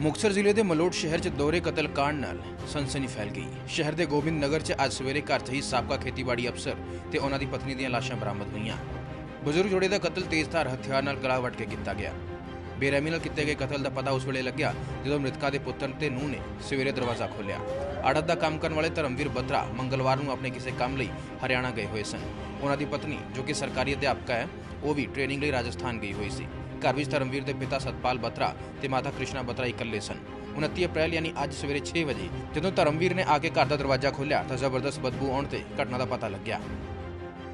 ਮੁਕਤਸਰ ਜ਼ਿਲ੍ਹੇ ਦੇ ਮਲੋਟ ਸ਼ਹਿਰ 'ਚ ਦੋਹਰੇ ਕਤਲ ਕਾਂਡ ਨਾਲ ਸਨਸਨੀ ਫੈਲ ਗਈ। ਸ਼ਹਿਰ ਦੇ ਗੋਬਿੰਦ ਨਗਰ 'ਚ ਅੱਜ ਸਵੇਰੇ ਘਰ 'ਚ ਹੀ ਸਾਬਕਾ ਖੇਤੀਬਾੜੀ ਅਫਸਰ ਤੇ ਉਹਨਾਂ ਦੀ ਪਤਨੀ ਦੀਆਂ ਲਾਸ਼ਾਂ ਬਰਾਮਦ ਹੋਈਆਂ। ਬਜ਼ੁਰਗ ਜੋੜੇ ਦਾ ਕਤਲ ਤੇਜ਼ਧਾਰ ਹਥਿਆਰ ਨਾਲ ਗਲਾ ਵੱਟ ਕੇ ਕੀਤਾ ਗਿਆ। ਬੇਰਹਿਮੀ ਨਾਲ ਕੀਤੇ ਗਏ ਕਤਲ ਦਾ ਪਤਾ ਉਸ ਵੇਲੇ ਲੱਗਿਆ ਜਦੋਂ ਮ੍ਰਿਤਕਾ ਦੇ ਪੁੱਤਰ ਤੇ ਨੂੰਹ ਨੇ ਸਵੇਰੇ ਦਰਵਾਜ਼ਾ ਖੋਲ੍ਹਿਆ। ਆੜਤ ਦਾ ਕੰਮ ਕਰਨ ਵਾਲੇ ਧਰਮਵੀਰ ਬੱਤਰਾ ਮੰਗਲਵਾਰ ਨੂੰ ਆਪਣੇ ਕਿਸੇ ਕੰਮ ਲਈ ਹਰਿਆਣਾ ਗਏ ਹੋਏ ਸਨ। ਉਹਨਾਂ ਦੀ ਪਤਨੀ, ਜੋ ਕਿ ਸਰਕਾਰੀ ਅਧਿਆਪਕਾ ਹੈ, ਉਹ ਵੀ ਟ੍ਰੇਨਿੰਗ ਲਈ ਰਾਜਸਥਾਨ ਗਈ ਹੋਈ ਸੀ। ਘਰ ਵਿੱਚ ਧਰਮਵੀਰ ਦੇ ਪਿਤਾ ਸਤਪਾਲ ਬਤਰਾ ਤੇ ਮਾਤਾ ਕ੍ਰਿਸ਼ਨਾ ਬਤਰਾ ਇਕੱਲੇ ਸਨ। 29 ਅਪ੍ਰੈਲ ਯਾਨੀ ਅੱਜ ਸਵੇਰੇ 6 ਵਜੇ, ਜਦੋਂ ਧਰਮਵੀਰ ਨੇ ਆ ਕੇ ਘਰ ਦਾ ਦਰਵਾਜ਼ਾ ਖੋਲ੍ਹਿਆ ਤਾਂ ਜ਼ਬਰਦਸਤ ਬਦਬੂ ਆਉਣ ਤੇ ਘਟਨਾ ਦਾ ਪਤਾ ਲੱਗਿਆ।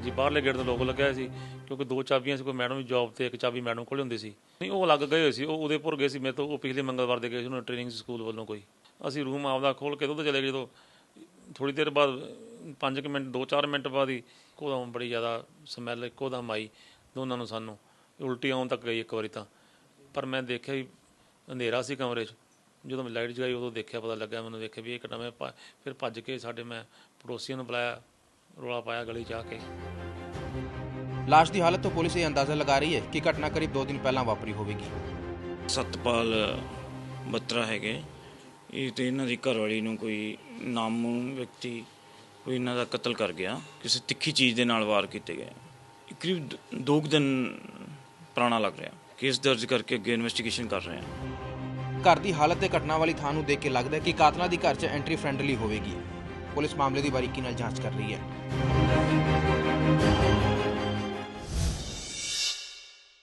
ਜੀ, ਬਾਹਰਲੇ ਗੇਟ ਤੇ ਲੋਕ ਲੱਗਿਆ ਸੀ, ਕਿਉਂਕਿ ਦੋ ਚਾਬੀਆਂ ਸੀ, ਕੋਈ ਮੈਡਮ ਦੀ ਜੌਬ ਤੇ ਇੱਕ ਚਾਬੀ ਮੈਡਮ ਕੋਲ ਹੁੰਦੀ ਸੀ। ਨਹੀਂ, ਉਹ ਲੱਗ ਗਏ ਹੋਏ ਸੀ, ਉਹ ਉਦੇਪੁਰ ਗਏ ਸੀ, ਮੇਰੇ ਤੋਂ ਉਹ ਪਿਛਲੇ ਮੰਗਲਵਾਰ ਦੇ ਗਏ ਸੀ, ਉਹਨਾਂ ਟ੍ਰੇਨਿੰਗ ਸਕੂਲ ਵੱਲੋਂ ਕੋਈ। ਅਸੀਂ ਰੂਮ ਆਪਦਾ ਖੋਲ ਕੇ ਦੁੱਧ ਚਲੇ ਗਏ, ਜਦੋਂ ਥੋੜੀ ਦੇਰ ਬਾਅਦ 5 ਮਿੰਟ 2-4 ਮਿੰਟ ਬਾਅਦ ਹੀ ਇੱਕੋਦਮ ਬੜੀ ਜ਼ਿਆਦਾ ਸਮੈਲ ਇੱਕੋਦਮ ਆਈ ਦੋਨਾਂ ਨੂੰ ਸਾਨੂੰ। ਉਲਟੀ ਆਉਣ ਤੱਕ ਗਈ ਇੱਕ ਵਾਰੀ ਤਾਂ। ਪਰ ਮੈਂ ਦੇਖਿਆ ਵੀ ਹਨੇਰਾ ਸੀ ਕਮਰੇ 'ਚ। ਜਦੋਂ ਮੈਂ ਲਾਈਟ ਜਗਾਈ ਉਦੋਂ ਦੇਖਿਆ ਪਤਾ ਲੱਗਾ ਮੈਨੂੰ ਦੇਖਿਆ ਵੀ ਇਹ ਘਟਨਾ ਮੈਂ ਫਿਰ ਭੱਜ ਕੇ ਸਾਡੇ ਮੈਂ ਪੜੋਸੀਆਂ ਨੂੰ ਬੁਲਾਇਆ ਰੋਲਾ ਪਾਇਆ ਗਲੀ 'ਚ ਆ ਕੇ। ਲਾਸ਼ ਦੀ ਹਾਲਤ ਤੋਂ ਪੁਲਿਸ ਇਹ ਅੰਦਾਜ਼ਾ ਲਗਾ ਰਹੀ ਹੈ ਕਿ ਘਟਨਾ ਕਰੀਬ 2 ਦਿਨ ਪਹਿਲਾਂ ਵਾਪਰੀ ਹੋਵੇਗੀ। ਸਤਪਾਲ ਬੱਤਰਾ ਹੈਗੇ। ਇਹ ਤੇ ਇਹਨਾਂ ਦੀ ਘਰਵਾਲੀ ਨੂੰ ਕੋਈ ਨਾਮੂ ਵਿਅਕਤੀ ਕੋਈ ਇਹਨਾਂ ਦਾ ਕਤਲ ਕਰ ਗਿਆ। ਕਿਸੇ ਤਿੱਖੀ ਚੀਜ਼ ਦੇ ਨਾਲ ਵਾਰ ਕੀਤੇ ਗਏ। ਕਰੀਬ ਦ- ਦੋ ਕੁ ਦਿਨ ਪੁਰਾਣਾ ਲੱਗ ਰਿਹਾ। ਕੇਸ ਦਰਜ ਕਰਕੇ ਅੱਗੇ ਇਨਵੈਸਟੀਗੇਸ਼ਨ ਕਰ ਰਹੇ ਹਾਂ। ਘਰ ਦੀ ਹਾਲਤ ਤੇ ਘਟਨਾ ਵਾਲੀ ਥਾਂ ਨੂੰ ਦੇਖ ਕੇ ਲੱਗਦਾ ਹੈ ਕਿ ਕਾਤਲਾਂ ਦੀ ਘਰ 'ਚ ਐਂਟਰੀ ਫ੍ਰੈਂਡਲੀ ਹੋਵੇਗੀ। ਪੁਲਿਸ ਮਾਮਲੇ ਦੀ ਬਾਰੀਕੀ ਨਾਲ ਜਾਂਚ ਕਰ ਰਹੀ ਹੈ।